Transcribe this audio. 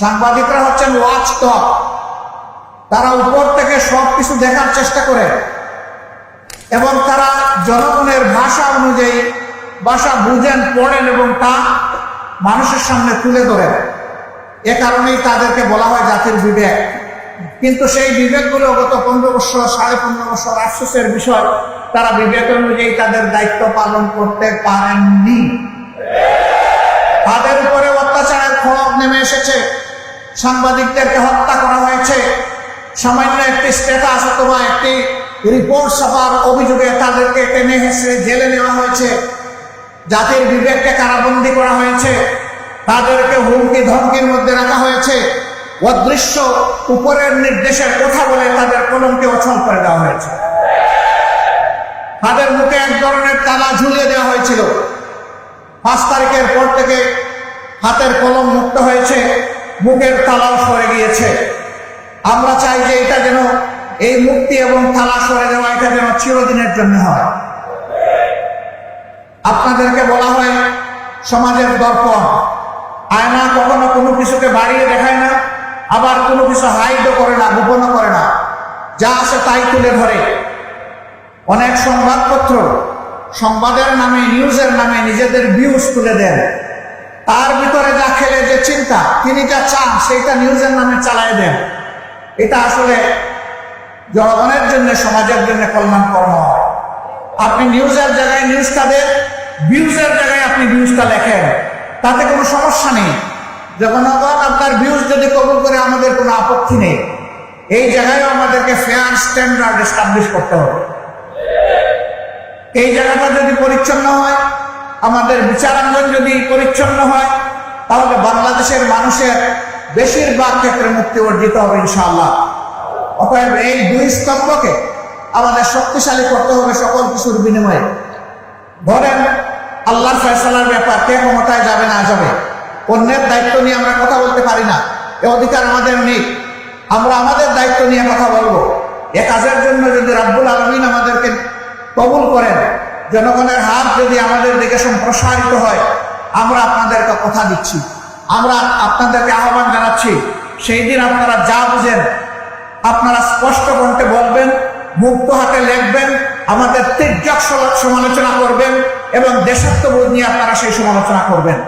সাংবাদিকরা হচ্ছেন ওয়াচ টক তারা উপর থেকে সব কিছু দেখার চেষ্টা করে। এবং তারা জনগণের ভাষা অনুযায়ী ভাষা বুঝেন, পড়েন এবং তা মানুষের সামনে তুলে ধরেন। এ কারণেই তাদেরকে বলা হয় জাতির বিবেক। কিন্তু সেই বিবেকগুলো গত পনেরো বছর, সাড়ে পনেরো বছর আফসোসের বিষয়। তারা বিবেক অনুযায়ী তাদের দায়িত্ব পালন করতে পারেননি। তাদের উপরে খড়গ নেমে এসেছে। সাংবাদিকদেরকে হত্যা করা হয়েছে। সামান্য একটি স্ট্যাটাস অথবা একটি রিপোর্ট ছাপার অভিযোগে তাদেরকে টেনে হেসে জেলে নেওয়া হয়েছে। জাতির বিবেককে কারাবন্দি করা হয়েছে। তাদেরকে হুমকি ধমকির মধ্যে রাখা হয়েছে। অদৃশ্য উপরের নির্দেশের কথা বলে তাদের কলমকে অচল করে দেওয়া হয়েছে। তাদের মুখে এক ধরনের তালা ঝুলিয়ে দেওয়া হয়েছিল। পাঁচ তারিখের পর থেকে হাতের কলম মুক্ত হয়েছে, মুখের তালাও সরে গিয়েছে। আমরা চাই যে এটা যেন এই মুক্তি এবং তালা সরে যাওয়া এটা যেন চিরদিনের জন্য হয়। আপনাদেরকে বলা হয় সমাজের দর্পণ। আয়না কখনো কোনো কিছুকে বাড়িয়ে দেখায় না, আবার কোনো কিছু হাইডও করে না, গোপনও করে না। যা আছে তাই তুলে ধরে। অনেক সংবাদপত্র সংবাদের নামে নিউজের নামে নিজেদের ভিউজ তুলে দেন। তার ভিতরে যা খেলে যে চিন্তা, তিনি যা চান, সেইটা নিউজের নামে চালায় দেন। এটা আসলে জনগণের জন্য, সমাজের জন্য কল্যাণ কর্ম আপনি নিউজের জায়গায় নিউজটা দেন, ভিউজের জায়গায় আপনি ভিউজটা লেখেন। তাতে কোনো সমস্যা নেই। জনগণ আপনার ভিউজ যদি কবুল করে, আমাদের কোনো আপত্তি নেই। এই জায়গায় আমাদেরকে ফেয়ার স্ট্যান্ডার্ড এস্টাবলিশ করতে হবে। এই জায়গাটা যদি পরিচ্ছন্ন হয় আমাদের বিচারাঙ্গন যদি পরিচ্ছন্ন হয়, তাহলে বাংলাদেশের মানুষের বেশিরভাগ ক্ষেত্রে মুক্তি অর্জিত হবে ইনশাআল্লাহ। অতএব এই দুই স্তম্ভকে আমাদের শক্তিশালী করতে হবে সকল কিছুর বিনিময়ে। ধরেন, আল্লাহর ফয়সালার ব্যাপার, কে ক্ষমতায় যাবে না যাবে? অন্যের দায়িত্ব নিয়ে আমরা কথা বলতে পারি না। এ অধিকার আমাদের নেই। আমরা আমাদের দায়িত্ব নিয়ে কথা বলব। এ কাজের জন্য যদি রাব্বুল আলমিন আমাদেরকে কবুল করেন জনগণের হাত যদি আমাদের দিকে সম্প্রসারিত হয়, আমরা আপনাদেরকে কথা দিচ্ছি। আমরা আপনাদেরকে আহ্বান জানাচ্ছি, সেই দিন আপনারা যা বুঝেন, আপনারা স্পষ্ট কণ্ঠে বলবেন, মুক্ত হাতে লিখবেন, আমাদের তীর্যক সমালোচনা করবেন এবং দেশাত্মবোধ নিয়ে আপনারা সেই সমালোচনা করবেন।